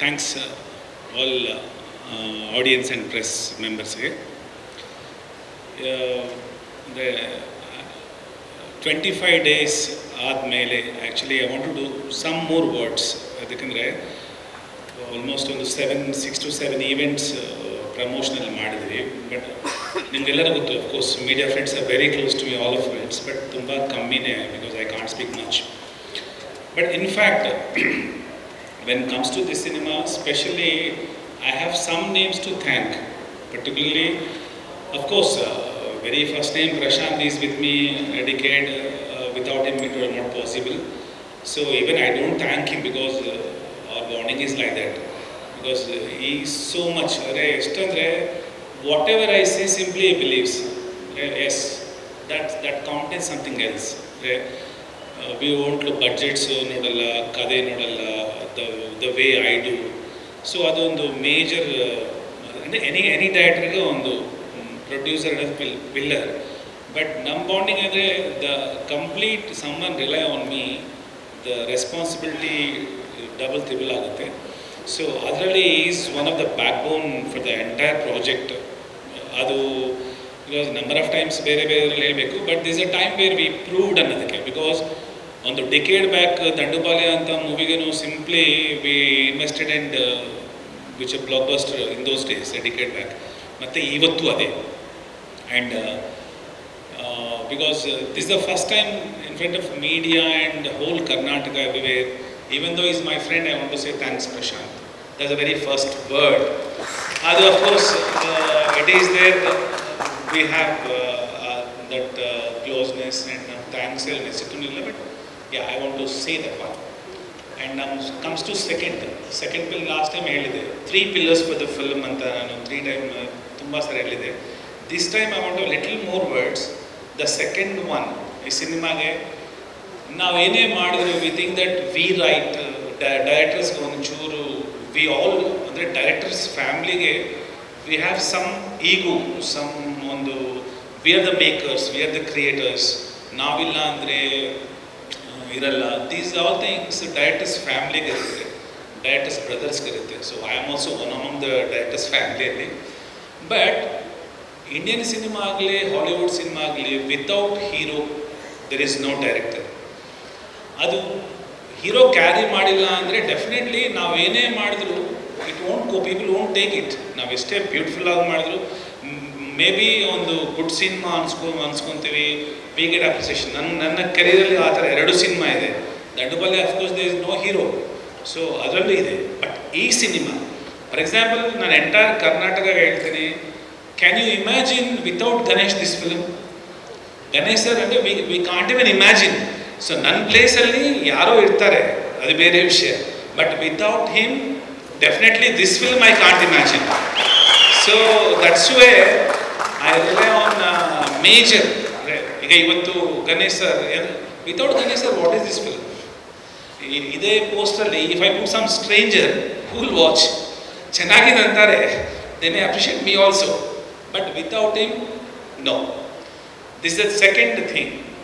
Thanks all audience and press ಮೆಂಬರ್ಸ್ಗೆ ಅಂದರೆ twenty five days ಆದಮೇಲೆ actually I want to do some more words ಅದಕ್ಕೆಂದರೆ almost ಒಂದು seven six to seven events ಪ್ರಮೋಷನಲ್ಲಿ ಮಾಡಿದ್ವಿ. But ನಿಮಗೆಲ್ಲರೂ ಗೊತ್ತು of course media friends are very close to me all of friends but ತುಂಬ ಕಮ್ಮಿನೇ because I can't speak much but in when it comes to this cinema, especially I have some names to thank, particularly, of course, uh, very first name Prashant is with me a decade. Uh, without him, it was not possible. So even I don't thank him because uh, our bonding is like that. Because uh, he is so much. Whatever I say, simply he believes. Yes, that that counts is something else. We won't budgets ನೋಡಲ್ಲ ಕದೆ ನೋಡಲ್ಲ the the way I do so ಅದೊಂದು major ಅಂದರೆ any any ಡೈರೆಕ್ಟರ್ಗೆ ಒಂದು producer pil pillar but ನಮ್ಮ bonding ಅಂದರೆ the complete someone rely on me the responsibility double triple ಆಗುತ್ತೆ. ಸೊ ಅದರಲ್ಲಿ is one of the backbone for the entire project ಅದು because number of times ಬೇರೆ ಬೇರೆ ಹೇಳಬೇಕು but this a time where we proved ಅನ್ನೋದಕ್ಕೆ because ಒಂದು decade back Dandupalya ಅಂತ ಮೂವಿಗೇನು simply we invested and which a blockbuster in those days decade back ಮತ್ತು ಇವತ್ತು ಅದೇ. And because this the first time in front of media and whole Karnataka everywhere even though is my friend I want to say thanks Prashanth that's a very first word ಅದು of course it is there we have that closeness and ನಮ್ಮ thanks ಎಲ್ಲ ನೆಸಿಟಿಲ್ಲ but yeah I want to say that one and ನಮ್ಮ comes to second second pil last time ಹೇಳಿದೆ. Three pillars for the film ಅಂತ ನಾನು three time ತುಂಬ ಸರಿ ಹೇಳಿದೆ. This time I want little more words the second one ಈ ಸಿನಿಮಾಗೆ ನಾವು ಏನೇ ಮಾಡಿದ್ರು we think that we right ಡೈರೆಕ್ಟರ್ಸ್ಗೆ ಒಂಚೂರು ವಿ ಆಲ್ ಅಂದರೆ directors ಫ್ಯಾಮ್ಲಿಗೆ we have some ego some ಒಂದು we are the makers we are the creators ನಾವಿಲ್ಲ ಅಂದರೆ ಇರಲ್ಲ. ದೀಸ್ ಆಲ್ ಥಿಂಗ್ಸ್ ಡಯಟಸ್ ಫ್ಯಾಮ್ಲಿಗೆ ಇರುತ್ತೆ. ಡಯಟಸ್ ಬ್ರದರ್ಸ್ಗೆ ಇರುತ್ತೆ. So I am also one among the ಡಯಟಸ್ ಫ್ಯಾಮ್ಲಿಯಲ್ಲಿ ಬಟ್ ಇಂಡಿಯನ್ ಸಿನಿಮಾ ಆಗಲಿ ಹಾಲಿವುಡ್ ಸಿನಿಮಾ ಆಗಲಿ without hero there is no director ಅದು ಹೀರೋ ಕ್ಯಾರಿ ಮಾಡಿಲ್ಲ ಅಂದರೆ ಡೆಫಿನೆಟ್ಲಿ ನಾವು ಏನೇ ಮಾಡಿದ್ರು it won't go people won't take it ನಾವು ಎಷ್ಟೇ ಬ್ಯೂಟಿಫುಲ್ ಆಗಿ ಮಾಡಿದ್ರು ಮೇ ಬಿ ಒಂದು ಗುಡ್ ಸಿನಿಮಾ ಅನ್ಸ್ಕೊ, ಅನ್ಸ್ಕೊತೀವಿ ವಿ ಗೆಟ್ ಅಪ್ರಿಸಿಯೇಷನ್ ನನ್ನ ನನ್ನ ಕೆರಿಯರಲ್ಲಿ ಆ ಥರ ಎರಡು ಸಿನಿಮಾ ಇದೆ. ದಂಡುಬಲ್ಲಿ of course they is no hero so ಅದರಲ್ಲೂ ಇದೆ. ಬಟ್ ಈ ಸಿನಿಮಾ ಫಾರ್ ಎಕ್ಸಾಂಪಲ್ ನಾನು ಎಂಟೈರ್ ಕರ್ನಾಟಕ ಹೇಳ್ತೀನಿ. Can you imagine without Ganesh this film Ganesh sir ಅಂದರೆ we we can't even imagine so ನನ್ನ ಪ್ಲೇಸಲ್ಲಿ ಯಾರೋ ಇರ್ತಾರೆ, ಅದು ಬೇರೆ ವಿಷಯ. But without him definitely this film I can't imagine so that's way I on major ಈಗ ಇವತ್ತು Ganesh sir without Ganesh sir what is this film ಇದೇ ಪೋಸ್ಟಲ್ಲಿ if I put some stranger full watch ಚೆನ್ನಾಗಿದೆ ಅಂತಾರೆ. Then I appreciate me also but without him no this the second thing